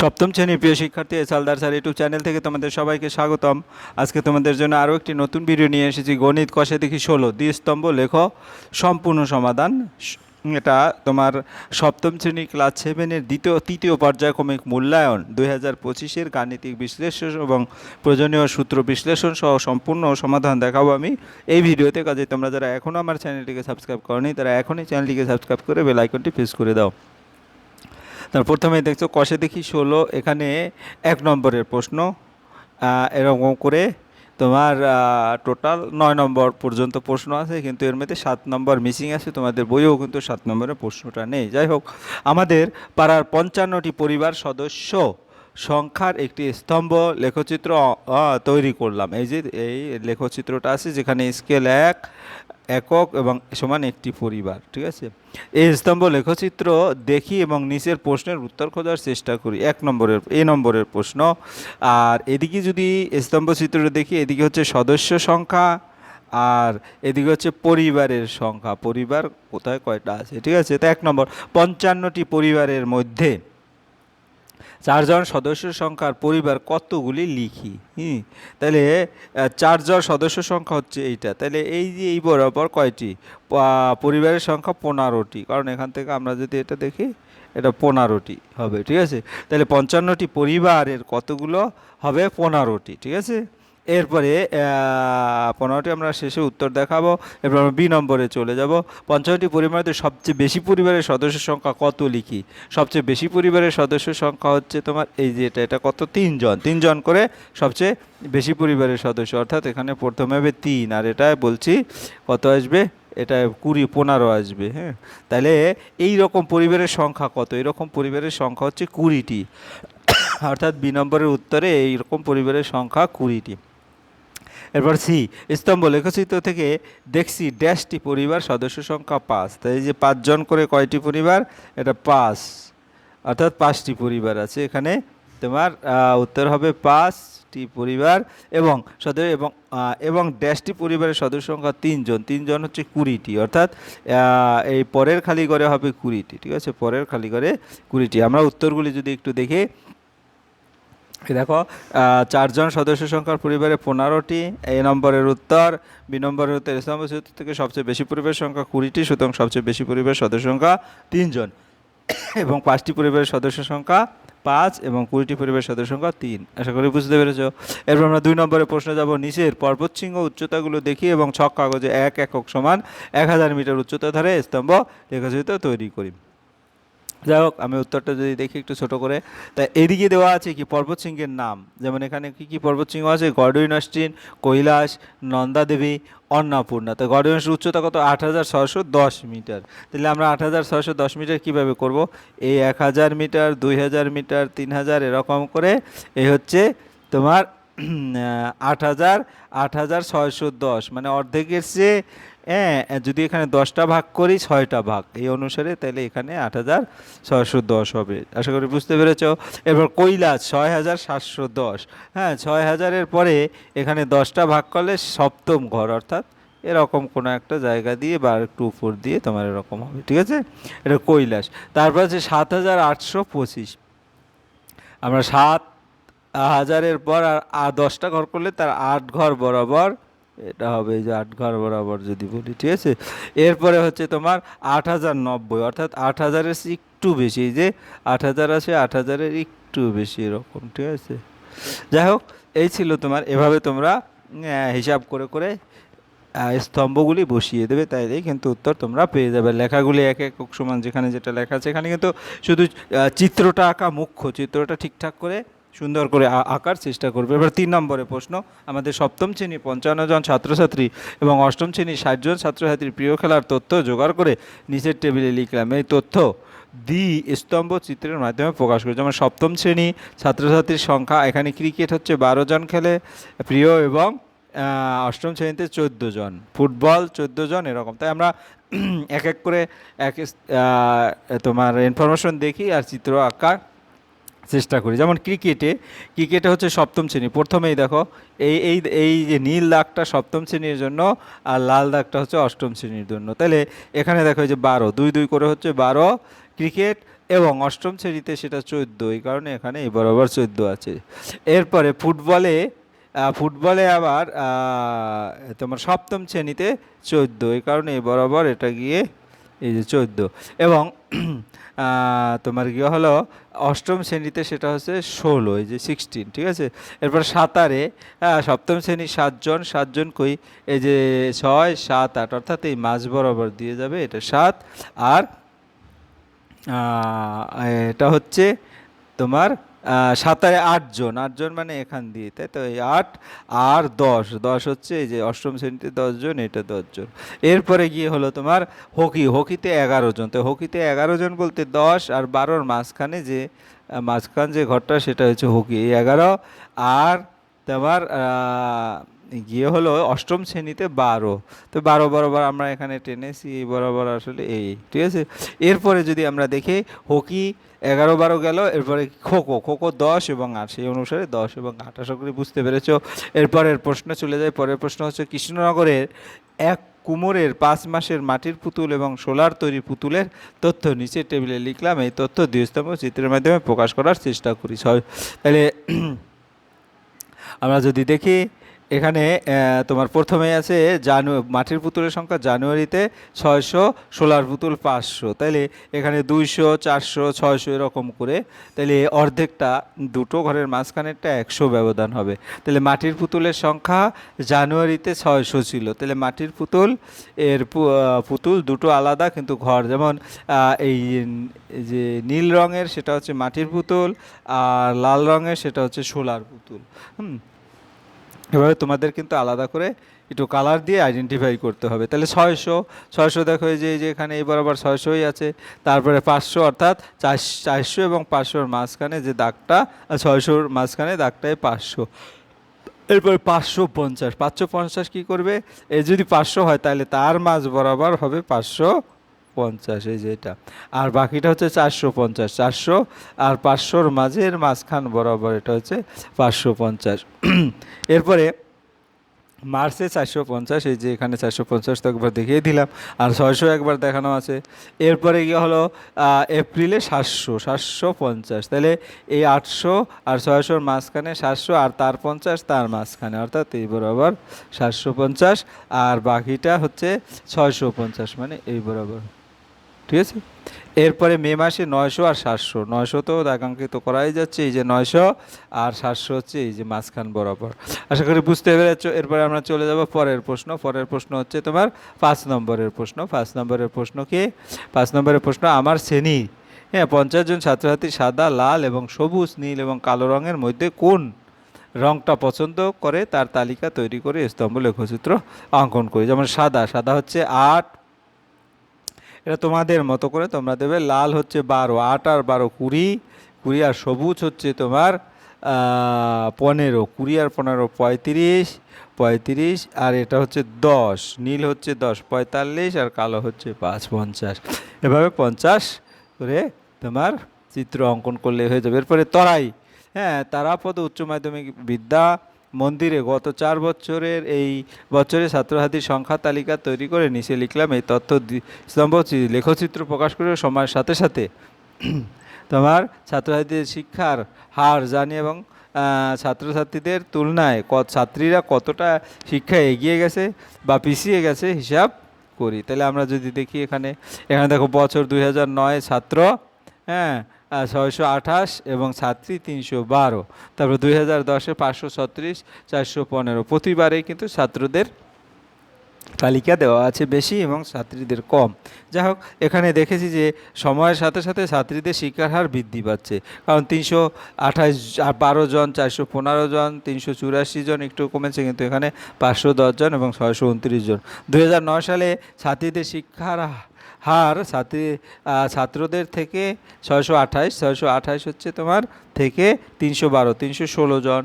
সপ্তম শ্রেণির প্রিয় শিক্ষার্থী S Aldar sir YouTube channel থেকে তোমাদের সবাইকে স্বাগতম। আজকে তোমাদের জন্য আরও একটি নতুন ভিডিও নিয়ে এসেছি। গণিত কষে দেখি ষোলো। দ্বিস্তম্ভ লেখো, সম্পূর্ণ সমাধান। এটা তোমার সপ্তম শ্রেণি ক্লাস সেভেনের দ্বিতীয়, তৃতীয় পর্যায়ক্রমিক মূল্যায়ন দুই হাজার পঁচিশের গাণিতিক বিশ্লেষণ এবং প্রয়োজনীয় সূত্র বিশ্লেষণ সহ সম্পূর্ণ সমাধান দেখাবো আমি। এই ভিডিওতে কাজে তোমরা যারা এখনও আমার চ্যানেলটিকে সাবস্ক্রাইব করনি, তারা এখনই চ্যানেলটিকে সাবস্ক্রাইব করে বেল আইকনটি প্রেস করে দাও। তার প্রথমে দেখছ, কষে দেখি, ষোলো, এখানে এক নম্বরের প্রশ্ন। এরকম করে তোমার টোটাল নয় নম্বর পর্যন্ত প্রশ্ন আছে, কিন্তু এর মধ্যে সাত নম্বর মিসিং আছে, তোমাদের বইও কিন্তু সাত নম্বরের প্রশ্নটা নেই। যাই হোক, আমাদের পাড়ার পঞ্চান্নটি পরিবার সদস্য সংখ্যার একটি স্তম্ভ লেখচিত্র তৈরি করলাম। এই যে, এই লেখচিত্রটা আছে, যেখানে স্কেল এক একক এবং সমান একটি পরিবার, ঠিক আছে? এই স্তম্ভ লেখচিত্র দেখি এবং নিচের প্রশ্নের উত্তর খোঁজার চেষ্টা করি। এক নম্বরের, এ নম্বরের প্রশ্ন। আর এদিকে যদি স্তম্ভ চিত্রটা দেখি, এদিকে হচ্ছে সদস্য সংখ্যা আর এদিকে হচ্ছে পরিবারের সংখ্যা। পরিবার কোথায় কয়টা আছে? ঠিক আছে? তো এক নম্বর, পঞ্চান্নটি পরিবারের মধ্যে চারজন সদস্য সংখ্যার পরিবার কতগুলি লিখি? হুম, তাহলে চারজন সদস্য সংখ্যা হচ্ছে এইটা। তাহলে এই যে এই বরাবর কয়টি? পরিবারের সংখ্যা পনেরোটি। কারণ এখান থেকে আমরা যদি এটা দেখি, এটা পনেরোটি হবে, ঠিক আছে? তাহলে পঞ্চান্নটি পরিবারের কতগুলো হবে? পনেরোটি, ঠিক আছে? এরপরে পনেরোটি আমরা শেষে উত্তর দেখাবো। এরপর আমরা বি নম্বরে চলে যাব। পঞ্চাশটি পরিবারের সবচেয়ে বেশি পরিবারের সদস্য সংখ্যা কত লিখি সবচেয়ে বেশি পরিবারের সদস্য সংখ্যা হচ্ছে তোমার, এই যে এটা এটা কত? তিনজন। তিনজন করে সবচেয়ে বেশি পরিবারের সদস্য। অর্থাৎ এখানে প্রথমে হবে তিন, আর এটা বলছি কত আসবে? এটা কুড়ি, পনেরো আসবে হ্যাঁ? তাহলে এই রকম পরিবারের সংখ্যা কত? এরকম পরিবারের সংখ্যা হচ্ছে কুড়িটি। অর্থাৎ বি নম্বরের উত্তরে এইরকম পরিবারের সংখ্যা কুড়িটি। এরপর সি, স্তম্ভ লেখচিত্র থেকে দেখছি ড্যাশটি পরিবার সদস্য সংখ্যা পাঁচ। তাই এই যে পাঁচজন করে কয়টি পরিবার? এটা পাঁচ। অর্থাৎ পাঁচটি পরিবার আছে। এখানে তোমার উত্তর হবে পাঁচটি পরিবার এবং সদস্য এবং এবং ড্যাশটি পরিবারের সদস্য সংখ্যা তিনজন। তিনজন হচ্ছে কুড়িটি। অর্থাৎ এই পরের খালি ঘরে হবে কুড়িটি। ঠিক আছে? পরের খালি ঘরে কুড়িটি। আমরা উত্তরগুলি যদি একটু দেখি দেখো চারজন সদস্য সংখ্যার পরিবারে পনেরোটি এই নম্বরের উত্তর, বি নম্বরের উত্তর ইসলাম থেকে সবচেয়ে বেশি পরিবারের সংখ্যা কুড়িটি, সুতরাং সবচেয়ে বেশি পরিবারের সদস্য সংখ্যা তিনজন। এবং পাঁচটি পরিবারের সদস্য সংখ্যা পাঁচ এবং কুড়িটি পরিবারের সদস্য সংখ্যা তিন। আশা করি বুঝতে পেরেছ? এরপর আমরা দুই নম্বরে প্রশ্ন যাব নিচের পর্বতশৃঙ্গ উচ্চতাগুলো দেখি এবং ছক কাগজে এক একক সমান এক হাজার মিটার উচ্চতা ধরে স্তম্ভ লেখচিত্র তৈরি করি। যাই হোক, আমি উত্তরটা যদি দেখি একটু ছোট করে। তা এদিকে দেওয়া আছে কি? পর্বতশৃঙ্গের নাম। যেমন এখানে কি কি পর্বতশৃঙ্গ আছে? গডুইনস্টিন কৈলাস, নন্দাদেবী, অন্নপূর্ণা। তো গডুইনস্টিন উচ্চতা কত? আট হাজার ছশো দশ মিটার। তাহলে আমরা আট হাজার ছশো দশ মিটার কীভাবে করব? এই এক হাজার মিটার, দুই হাজার মিটার, তিন হাজার, এরকম করে। এই হচ্ছে তোমার আট হাজার আট হাজার ছয়শো দশ। মানে অর্ধেকের চেয়ে হ্যাঁ যদি এখানে দশটা ভাগ করি, ছয়টা ভাগ। এই অনুসারে তাহলে এখানে আট হাজার ছয়শো দশ হবে। আশা করি বুঝতে পেরেছ? এবার কৈলাস, ছয় হাজার সাতশো দশ। হ্যাঁ ছয় হাজারের পরে এখানে দশটা ভাগ করলে সপ্তম ঘর, অর্থাৎ এরকম কোনো একটা জায়গা দিয়ে বা একটু উপর দিয়ে তোমার এরকম হবে, ঠিক আছে? এটা কৈলাস। তারপর আছে সাত হাজার আটশো পঁচিশ। আমরা সাত হাজারের পর আর দশটা ঘর করলে তার আট ঘর বরাবর এটা হবে এই যে আট ঘর বরাবর যদি বলি, ঠিক আছে? এরপরে হচ্ছে তোমার আট হাজার নব্বই, অর্থাৎ আট হাজারের একটু বেশি যে আট হাজার আছে আট হাজারের একটু বেশি এরকম, ঠিক আছে? যাই হোক, এই ছিল তোমার, এভাবে তোমরা হিসাব করে করে স্তম্ভগুলি বসিয়ে দেবে তাইলেই কিন্তু উত্তর তোমরা পেয়ে যাবে। লেখাগুলি এক এক সমান যেখানে যেটা লেখা আছে, এখানে কিন্তু শুধু চিত্রটা আঁকা মুখ্য, চিত্রটা ঠিকঠাক করে সুন্দর করে আঁকার চেষ্টা করবে। এবার তিন নম্বরে প্রশ্ন, আমাদের সপ্তম শ্রেণি পঞ্চান্ন জন ছাত্রছাত্রী এবং অষ্টম শ্রেণি ষাটজন ছাত্রছাত্রীর প্রিয় খেলার তথ্য জোগাড় করে নিচের টেবিলে লিখলাম। এই তথ্য দ্বি স্তম্ভ চিত্রের মাধ্যমে প্রকাশ করে যেমন সপ্তম শ্রেণি ছাত্রছাত্রীর সংখ্যা, এখানে ক্রিকেট হচ্ছে বারো জন খেলে প্রিয় এবং অষ্টম শ্রেণীতে চোদ্দ জন। ফুটবল চোদ্দ জন, এরকম। তাই আমরা এক এক করে এক তোমার ইনফরমেশন দেখি আর চিত্র আঁকা চেষ্টা করি। যেমন ক্রিকেটে ক্রিকেটে হচ্ছে সপ্তম শ্রেণি। প্রথমেই দেখো, এই এই এই যে নীল দাগটা সপ্তম শ্রেণির জন্য আর লাল দাগটা হচ্ছে অষ্টম শ্রেণির জন্য। তাহলে এখানে দেখো যে বারো, দুই দুই করে হচ্ছে বারো ক্রিকেট এবং অষ্টম শ্রেণীতে সেটা চোদ্দ। এই কারণে এখানে এই বরাবর চোদ্দ আছে। এরপরে ফুটবলে ফুটবলে আবার তোমার সপ্তম শ্রেণীতে চোদ্দ। এই কারণে এই বরাবর এটা গিয়ে এই যে চোদ্দ। এবং তোমার গিয়ে হলো? অষ্টম শ্রেণীতে সেটা হচ্ছে ষোলো, এই যে সিক্সটিন ঠিক আছে? এরপর সাঁতারে সপ্তম শ্রেণি সাতজন সাতজন কই? এই যে ছয়, সাত, আট, অর্থাৎ এই মাঝ বরাবর দিয়ে যাবে এটা সাত। আর এটা হচ্ছে তোমার সাঁতারে আটজন আটজন মানে এখান দিয়ে, তাই তো? এই আট আর দশ দশ হচ্ছে এই যে অষ্টম শ্রেণীতে দশজন এটা দশজন এরপরে গিয়ে হলো তোমার হকি, হকিতে এগারো জন। তো হকিতে এগারো জন বলতে দশ আর বারোর মাঝখানে যে, মাঝখান যে ঘরটা, সেটা হচ্ছে হকি। এই এগারো আর তোমার গিয়ে হলো অষ্টম শ্রেণীতে বারো। তো বারো বরাবর আমরা এখানে টেনেছি এই বরাবর আসলে এই। ঠিক আছে? এরপরে যদি আমরা দেখি, হকি এগারো বারো গেল, এরপরে খোখো খোখো দশ এবং আট, সেই অনুসারে দশ এবং আট। আশা করি বুঝতে পেরেছ? এরপরের প্রশ্ন চলে যায়, পরের প্রশ্ন হচ্ছে কৃষ্ণনগরের এক কুমোরের পাঁচ মাসের মাটির পুতুল এবং সোলার তৈরি পুতুলের তথ্য নিচে টেবিলে লিখলাম। এই তথ্য দুইস্তম্ভ চিত্রের মাধ্যমে প্রকাশ করার চেষ্টা করি। তাহলে, আমরা যদি দেখি এখানে তোমার প্রথমে আছে জানু, মাটির পুতুলের সংখ্যা জানুয়ারিতে ছয়শো সোলার পুতুল পাঁচশো। তাইলে এখানে দুইশো, চারশো, ছয়শো এরকম করে তাহলে অর্ধেকটা দুটো ঘরের মাঝখানেরটা একশো ব্যবধান হবে। তাহলে মাটির পুতুলের সংখ্যা জানুয়ারিতে ছয়শো ছিল। তাহলে মাটির পুতুল, এর পুতুল দুটো আলাদা, কিন্তু ঘর যেমন এই যে নীল রঙের সেটা হচ্ছে মাটির পুতুল, আর লাল রঙের সেটা হচ্ছে সোলার পুতুল। হুম? এভাবে তোমাদের কিন্তু আলাদা করে একটু কালার দিয়ে আইডেন্টিফাই করতে হবে। তাহলে ছয়শো ছয়শো দেখো যে যে এখানে এই বরাবর ছয়শোই আছে, তারপরে পাঁচশো অর্থাৎ চারশো এবং পাঁচশোর মাঝখানে যে দাগটা ছয়শোর মাঝখানে দাগটাই পাঁচশো। এরপরে পাঁচশো পঞ্চাশ পাঁচশো পঞ্চাশ কী করবে? এই যদি পাঁচশো হয় তাহলে তার মাঝ বরাবর হবে পাঁচশো পঞ্চাশ, এই যে এটা। আর বাকিটা হচ্ছে চারশো পঞ্চাশ, চারশো আর পাঁচশোর মাঝের মাঝখান বরাবর এটা হচ্ছে পাঁচশো পঞ্চাশ। এরপরে মার্চে চারশো পঞ্চাশ, এই যে এখানে চারশো পঞ্চাশ তো একবার দেখিয়ে দিলাম, আর ছয়শো একবার দেখানো আছে। এরপরে গিয়ে হলো? এপ্রিলে সাতশো সাতশো পঞ্চাশ। তাহলে এই আটশো আর ছয়শোর মাঝখানে সাতশো আর তার পঞ্চাশ তার মাঝখানে, অর্থাৎ এই বরাবর সাতশো পঞ্চাশ। আর বাকিটা হচ্ছে ছয়শো পঞ্চাশ মানে এই বরাবর। ঠিক আছে? এরপরে মে মাসে নয়শো আর সাতশো। নয়শো তো একাঙ্কিত করাই যাচ্ছে, এই যে নয়শো আর সাতশো হচ্ছে এই যে মাঝখান বরাবর। আশা করি বুঝতে পেরেছ, এরপরে আমরা চলে যাব পরের প্রশ্ন। পরের প্রশ্ন হচ্ছে তোমার পাঁচ নম্বরের প্রশ্ন। পাঁচ নম্বরের প্রশ্ন কি? পাঁচ নম্বরের প্রশ্ন, আমার শ্রেণি। হ্যাঁ পঞ্চাশ জন ছাত্রছাত্রী সাদা, লাল এবং সবুজ, নীল এবং কালো রঙের মধ্যে কোন রংটা পছন্দ করে তার তালিকা তৈরি করে স্তম্ভ লেখচিত্র অঙ্কন করি। যেমন সাদা সাদা হচ্ছে আট এটা তোমাদের মতো করে তোমরা দেবে। লাল হচ্ছে বারো, আট আর বারো কুড়ি কুড়ি আর সবুজ হচ্ছে তোমার পনেরো, কুড়ি আর পনেরো পঁয়ত্রিশ পঁয়ত্রিশ আর এটা হচ্ছে দশ, নীল হচ্ছে দশ, পঁয়তাল্লিশ আর কালো হচ্ছে পাঁচ, পঞ্চাশ। এভাবে পঞ্চাশ করে তোমার চিত্র অঙ্কন করলে হয়ে যাবে। এরপরে তরাই হ্যাঁ তারাপদ উচ্চ মাধ্যমিক বিদ্যা মন্দিরে গত চার বছরের এই বছরে ছাত্রছাত্রীর সংখ্যা তালিকা তৈরি করে নিচে লিখলাম, এই তথ্য স্তম্ভ লেখচিত্র প্রকাশ করে সময়ের সাথে সাথে তোমার ছাত্রছাত্রীদের শিক্ষার হার জানি এবং ছাত্রছাত্রীদের তুলনায় ছাত্রীরা কতটা শিক্ষায় এগিয়ে গেছে বা পিছিয়ে গেছে হিসাব করি। তাহলে আমরা যদি দেখি এখানে এখানে দেখো বছর দুই ছাত্র হ্যাঁ ছয়শো আঠাশ এবং ছাত্রী তিনশো বারো। তারপর দুই হাজার দশে পাঁচশো ছত্রিশ, চারশো পনেরো। প্রতিবারেই কিন্তু ছাত্রদের তালিকা দেওয়া আছে বেশি এবং ছাত্রীদের কম। যাই হোক, এখানে দেখেছি যে সময়ের সাথে সাথে ছাত্রীদের শিক্ষার হার বৃদ্ধি পাচ্ছে। কারণ তিনশো আঠাশ বারো জন, চারশো পনেরো জন, তিনশো চুরাশি জন একটু কমেছে, কিন্তু এখানে পাঁচশো দশ জন এবং ছয়শো উনত্রিশ জন। দু হাজার নয় সালে ছাত্রীদের শিক্ষার হার ছাত্রী ছাত্রদের থেকে ছয়শো আঠাশ ছয়শো আঠাশ হচ্ছে তোমার থেকে তিনশো বারো, তিনশো ষোলো জন,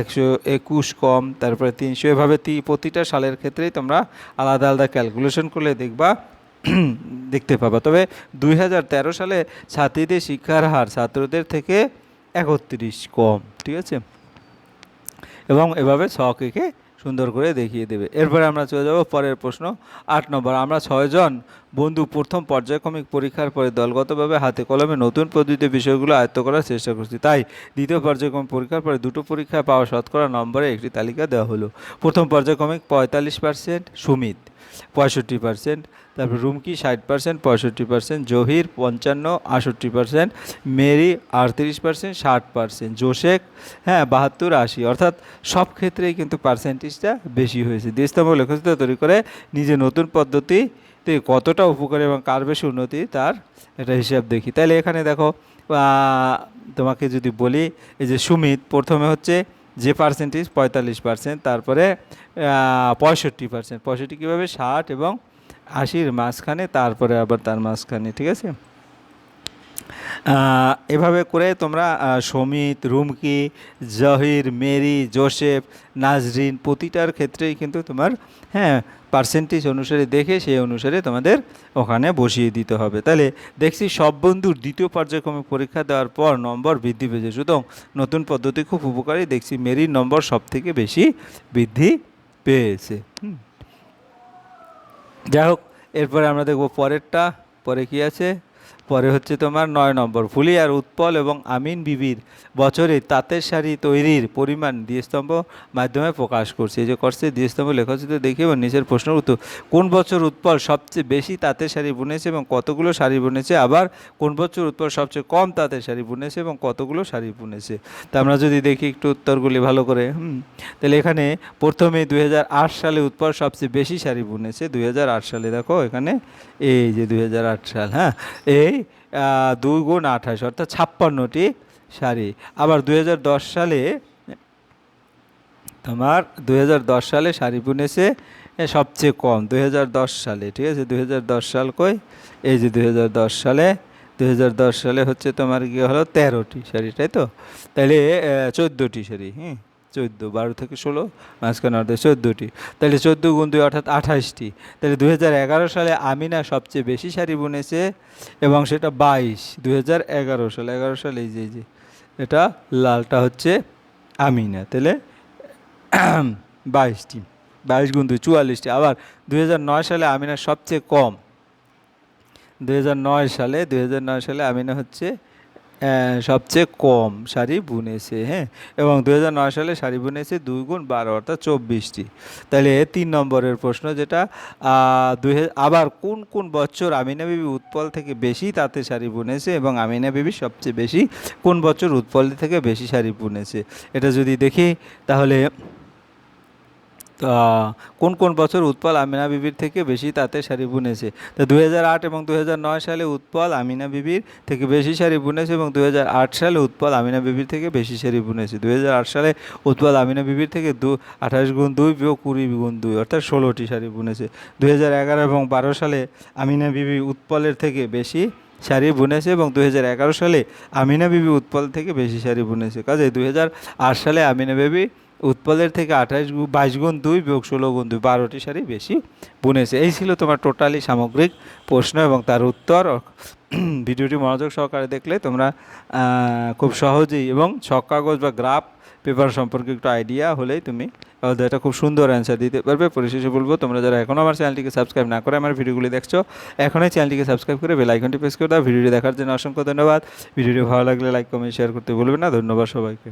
একশো একুশ কম, তারপরে তিনশো, এভাবে প্রতিটা সালের ক্ষেত্রেই তোমরা আলাদা আলাদা ক্যালকুলেশন করলে দেখবা, দেখতে পাবা। তবে দুই হাজার তেরো সালে ছাত্রীদের শিক্ষার হার ছাত্রদের থেকে একত্রিশ কম, ঠিক আছে? এবং এভাবে ছক এঁকে সুন্দর করে দেখিয়ে দেবে। এরপরে আমরা চলে যাব পরের প্রশ্ন, আট নম্বর। আমরা ছয়জন বন্ধু, প্রথম পর্যায়ক্রমিক পরীক্ষার পরে দলগতভাবে হাতে কলমে নতুন পদ্ধতিতে বিষয়গুলো আয়ত্ত করার চেষ্টা করছি। তাই দ্বিতীয় পর্যায়ক্রমিক পরীক্ষার পরে দুটো পরীক্ষায় পাওয়া শতকরা নম্বরে একটি তালিকা দেওয়া হলো। প্রথম পর্যায়ক্রমিক পঁয়তাল্লিশ পার্সেন্ট সুমিত পঁয়ষট্টি পার্সেন্ট তারপর রুমকি ষাট পার্সেন্ট পঁয়ষট্টি পার্সেন্ট জহির পঞ্চান্ন আষট্টি পার্সেন্ট মেরি আটত্রিশ পার্সেন্ট ষাট পার্সেন্ট জোশেক হ্যাঁ বাহাত্তর, আশি। অর্থাৎ সব ক্ষেত্রেই কিন্তু পার্সেন্টেজটা বেশি হয়েছে। দেশতম লেখচিত্র তৈরি করে নিজে নতুন পদ্ধতিতে কতটা উপকারী এবং কার বেশি উন্নতি, তার একটা হিসাব দেখি। তাহলে এখানে দেখো তোমাকে যদি বলি, এই যে সুমিত, প্রথমে হচ্ছে যে পার্সেন্টেজ পঁয়তাল্লিশ পার্সেন্ট তারপরে পঁয়ষট্টি পার্সেন্ট পঁয়ষট্টি কীভাবে? ষাট এবং আশির মাঝখানে, তারপরে আবার তার মাঝখানে, ঠিক আছে? এভাবে করে তোমরা সমিত, রুমকি, জহির, মেরি, জোসেফ, নাজরিন প্রতিটার ক্ষেত্রেই কিন্তু তোমার হ্যাঁ পার্সেন্টেজ অনুসারে দেখে সেই অনুসারে তোমাদের ওখানে বসিয়ে দিতে হবে। তাহলে দেখছি সব বন্ধুর দ্বিতীয় পর্যায়ক্রমে পরীক্ষা দেওয়ার পর নম্বর বৃদ্ধি পেয়েছে। সুতরাং নতুন পদ্ধতি খুব উপকারী। দেখছি মেরির নম্বর সব থেকে বেশি বৃদ্ধি পেয়েছে। যাই হোক, এরপরে আমরা দেখব পরেরটা। পরে কি আছে? পরে হচ্ছে তোমার নয় নম্বর। ফুলি আর উৎপল এবং আমিন বিবির বছরে তাঁতের শাড়ি তৈরির পরিমাণ দ্বিস্তম্ভ মাধ্যমে প্রকাশ করছে। এই যে করছে দ্বিস্তম্ভ লেখচিত্র দেখি এবং নিচের প্রশ্নের উত্তর। কোন বছর উৎপল সবচেয়ে বেশি তাঁতের শাড়ি বুনেছে এবং কতগুলো শাড়ি বুনেছে? আবার কোন বছর উৎপল সবচেয়ে কম তাঁতের শাড়ি বুনেছে এবং কতগুলো শাড়ি বুনেছে? তা আমরা যদি দেখি একটু উত্তরগুলি ভালো করে, হুম। তাহলে এখানে প্রথমে দুই হাজার আট সালে উৎপল সবচেয়ে বেশি শাড়ি বুনেছে। দুই হাজার আট সালে দেখো এখানে, এই যে দুই হাজার আট সাল হ্যাঁ এই দুই গুণ আঠাশ, অর্থাৎ ছাপ্পান্নটি শাড়ি আবার দু হাজার দশ সালে, তোমার দু হাজার দশ সালে শাড়ি বুনেছে সবচেয়ে কম দু হাজার দশ সালে, ঠিক আছে? দু হাজার দশ সাল কই? এই যে দু হাজার দশ সালে দু হাজার দশ সালে হচ্ছে তোমার কী হলো? তেরোটি শাড়ি তাই তো? তাহলে চোদ্দোটি শাড়ি হুম? চোদ্দ, বারো থেকে ষোলো, মাঝখানে অর্থাৎ চোদ্দোটি। তাহলে চোদ্দ গুণ দুই অর্থাৎ আঠাশটি। তাহলে দু হাজার এগারো সালে আমিনা সবচেয়ে বেশি শাড়ি বুনেছে এবং সেটা বাইশ, দুই সালে। এগারো সালে এই যে যে, এটা লালটা হচ্ছে আমিনা। তাহলে বাইশটি, বাইশ গুণ দুই, চুয়াল্লিশটি। আবার দু হাজার নয় সালে আমিনা সবচেয়ে কম। দু হাজার নয় সালে দু হাজার নয় সালে আমিনা হচ্ছে সবচেয়ে কম শাড়ি বুনেছে হ্যাঁ? এবং দু হাজার নয় সালে শাড়ি বুনেছে দুই গুণ বারো, অর্থাৎ চব্বিশটি। তাহলে তিন নম্বরের প্রশ্ন যেটা দুই আবার কোন কোন বছর আমিনা বিবি উৎপল থেকে বেশি তাতে শাড়ি বুনেছে এবং আমিনা বিবি সবচেয়ে বেশি কোন বছর উৎপল থেকে বেশি শাড়ি বুনেছে? এটা যদি দেখি, তাহলে কোন কোন বছর উৎপল আমিনা বিবির থেকে বেশি তাঁতের শাড়ি বুনেছে? তো দু হাজার আট এবং দু হাজার নয় সালে উৎপল আমিনা বিবির থেকে বেশি শাড়ি বুনেছে এবং দু হাজার আট সালে উৎপল আমিনা বিবির থেকে বেশি শাড়ি বুনেছে। দু হাজার আট সালে উৎপল আমিনা বিবির থেকে দু, আঠাশ গুণ দুই বিয়োগ কুড়ি গুণ দুই, অর্থাৎ ষোলোটি শাড়ি বুনেছে। দু হাজার এগারো এবং বারো সালে আমিনা বিবি উৎপলের থেকে বেশি শাড়ি বুনেছে এবং দু হাজার এগারো সালে আমিনা বিবি উৎপল থেকে বেশি শাড়ি বুনেছে। কাজে দু হাজার আট সালে আমিনা বিবি উৎপলের থেকে আঠাশ বাইশ গুণ দুই, বিয়োগ ষোলো গুণ দুই, বারোটি শাড়ি বেশি বুনেছে। এই ছিল তোমার টোটালি সামগ্রিক প্রশ্ন এবং তার উত্তর। ভিডিওটি মনোযোগ সহকারে দেখলে তোমরা খুব সহজেই এবং ছক কাগজ বা গ্রাফ পেপার সম্পর্কে একটু আইডিয়া হলেই তুমি একটা খুব সুন্দর অ্যান্সার দিতে পারবে। পরিশেষে বলব, তোমরা যারা এখনও আমার চ্যানেলটিকে সাবস্ক্রাইব না করে আমার ভিডিওগুলি দেখছ, এখনই চ্যানেলটিকে সাবস্ক্রাইব করে বেল আইকনটি প্রেস করে দাও। ভিডিওটি দেখার জন্য অসংখ্য ধন্যবাদ। ভিডিওটি ভালো লাগলে লাইক কমেন্ট শেয়ার করতে বলবে না। ধন্যবাদ সবাইকে।